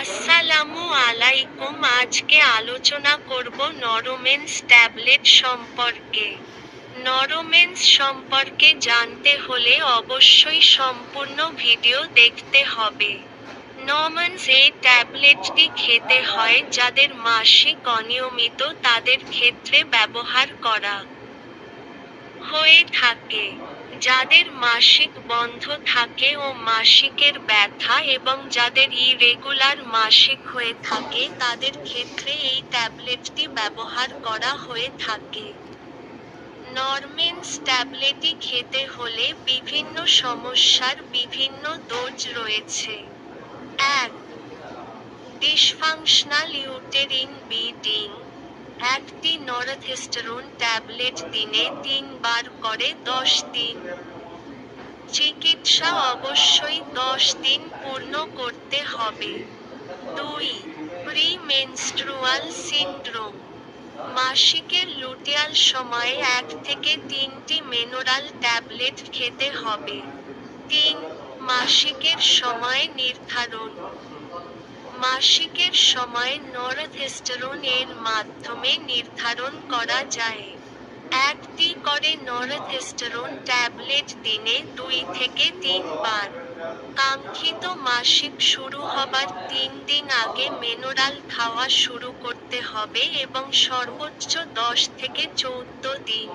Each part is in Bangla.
আসসালামু আলাইকুম। আজকে আলোচনা করব নরোমেন্স ট্যাবলেট সম্পর্কে। নরোমেন্স সম্পর্কে জানতে হলে অবশ্যই সম্পূর্ণ ভিডিও দেখতে হবে। নরমেন্স এই ট্যাবলেটটি খেতে হয় যাদের মাসিক অনিয়মিত তাদের ক্ষেত্রে ব্যবহার করা হয়ে থাকে। যাদের মাসিক বন্ধ থাকে ও মাসিকের ব্যথা এবং যাদের ইরেগুলার মাসিক হয়ে থাকে, তাদের ক্ষেত্রে এই ট্যাবলেটটি ব্যবহার করা হয়ে থাকে। নরমেন্স ট্যাবলেটটি খেতে হলে বিভিন্ন সমস্যার বিভিন্ন ডোজ রয়েছে। এক, ডিসফাংশনাল ইউটেরিন ব্লিডিং একটি নরথেস্টেরন ট্যাবলেট দিনে তিনবার করে দশ দিন। চিকিৎসা অবশ্যই দশ দিন পূর্ণ করতে হবে। দুই, প্রিমেনস্ট্রুয়াল সিন্ড্রোম। মাসিকের লুটিয়াল সময়ে এক থেকে তিনটি মেনোরাল ট্যাবলেট খেতে হবে। তিন, মাসিকের সময় নির্ধারণ। মাসিকের সময় নরথেস্টেরন এর মাধ্যমে নির্ধারণ করা যায়। একটি করে নরথেস্টেরন ট্যাবলেট দিনে দুই থেকে তিনবার। কাঙ্ক্ষিত মাসিক শুরু হবার তিন দিন আগে মেনোরাল খাওয়া শুরু করতে হবে এবং সর্বোচ্চ দশ থেকে চৌদ্দ দিন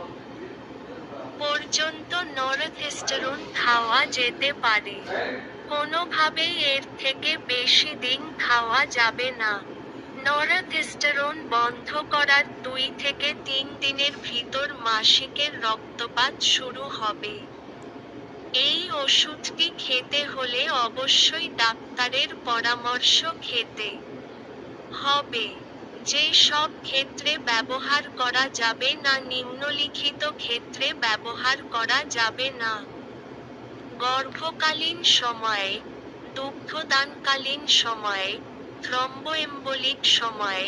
পর্যন্ত নরথেস্টেরন খাওয়া যেতে পারে। কোনোভাবেই এর থেকে বেশি দিন খাওয়া যাবে না। নরথেস্টেরন বন্ধ করার দুই থেকে তিন দিনের ভিতর মাসিকের রক্তপাত শুরু হবে। এই ওষুধটি খেতে হলে অবশ্যই ডাক্তারের পরামর্শ খেতে হবে। যে সব ক্ষেত্রে ব্যবহার করা যাবে না, নিম্নলিখিত ক্ষেত্রে ব্যবহার করা যাবে না। গর্ভকালীন সময়ে, দুগ্ধদানকালীন সময়ে, থ্রম্বোএম্বোলিক সময়ে,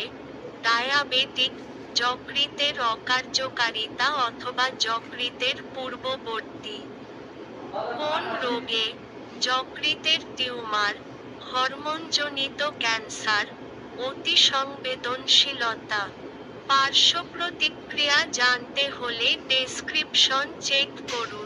ডায়াবেটিক যকৃতের অকার্যকারিতা অথবা যকৃতের পূর্ববর্তী। কোন রোগে যকৃতের টিউমার, হরমোনজনিত ক্যান্সার অতি সংবেদনশীলতা পার্শ্ব প্রতিক্রিয়া জানতে হলে ডেসক্রিপশন চেক করুন।